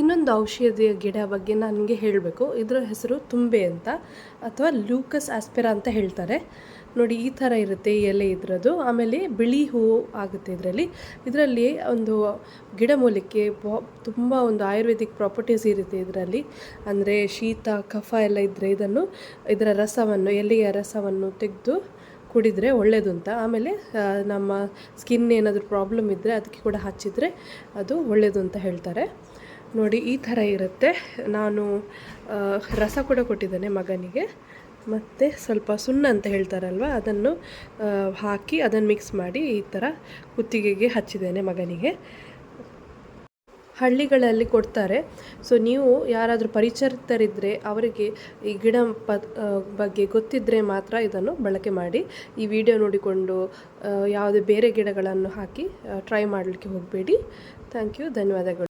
ಇನ್ನೊಂದು ಔಷಧಿಯ ಗಿಡ ಬಗ್ಗೆ ನನಗೆ ಹೇಳಬೇಕು. ಇದರ ಹೆಸರು ತುಂಬೆ ಅಂತ ಅಥವಾ ಲೂಕಸ್ ಆಸ್ಪೆರಾ ಅಂತ ಹೇಳ್ತಾರೆ. ನೋಡಿ, ಈ ಥರ ಇರುತ್ತೆ ಎಲೆ ಇದರದ್ದು. ಆಮೇಲೆ ಬಿಳಿ ಹೂವು ಆಗುತ್ತೆ ಇದರಲ್ಲಿ. ಇದರಲ್ಲಿ ಒಂದು ಗಿಡಮೂಲಿಕೆ ತುಂಬ ಒಂದು ಆಯುರ್ವೇದಿಕ್ ಪ್ರಾಪರ್ಟೀಸ್ ಇರುತ್ತೆ ಇದರಲ್ಲಿ. ಅಂದರೆ ಶೀತ, ಕಫ ಎಲ್ಲ ಇದ್ದರೆ ಇದನ್ನು, ಇದರ ರಸವನ್ನು, ಎಲೆಯ ರಸವನ್ನು ತೆಗೆದು ಕುಡಿದರೆ ಒಳ್ಳೆಯದು ಅಂತ. ಆಮೇಲೆ ನಮ್ಮ ಸ್ಕಿನ್ ಏನಾದರೂ ಪ್ರಾಬ್ಲಮ್ ಇದ್ದರೆ ಅದಕ್ಕೆ ಕೂಡ ಹಚ್ಚಿದರೆ ಅದು ಒಳ್ಳೆಯದು ಅಂತ ಹೇಳ್ತಾರೆ. ನೋಡಿ ಈ ಥರ ಇರುತ್ತೆ. ನಾನು ರಸ ಕೂಡ ಕೊಟ್ಟಿದ್ದೇನೆ ಮಗನಿಗೆ. ಮತ್ತು ಸ್ವಲ್ಪ ಸುಣ್ಣ ಅಂತ ಹೇಳ್ತಾರಲ್ವ, ಅದನ್ನು ಹಾಕಿ ಅದನ್ನು ಮಿಕ್ಸ್ ಮಾಡಿ ಈ ಥರ ಕುತ್ತಿಗೆಗೆ ಹಚ್ಚಿದ್ದೇನೆ ಮಗನಿಗೆ. ಹಳ್ಳಿಗಳಲ್ಲಿ ಕೊಡ್ತಾರೆ. ಸೊ ನೀವು ಯಾರಾದರೂ ಪರಿಚರಿತರಿದ್ದರೆ ಅವರಿಗೆ ಈ ಗಿಡ ಪ ಬಗ್ಗೆ ಗೊತ್ತಿದ್ದರೆ ಮಾತ್ರ ಇದನ್ನು ಬಳಕೆ ಮಾಡಿ. ಈ ವಿಡಿಯೋ ನೋಡಿಕೊಂಡು ಯಾವುದೇ ಬೇರೆ ಗಿಡಗಳನ್ನು ಹಾಕಿ ಟ್ರೈ ಮಾಡಲಿಕ್ಕೆ ಹೋಗಬೇಡಿ. ಥ್ಯಾಂಕ್ ಯು ಧನ್ಯವಾದಗಳು.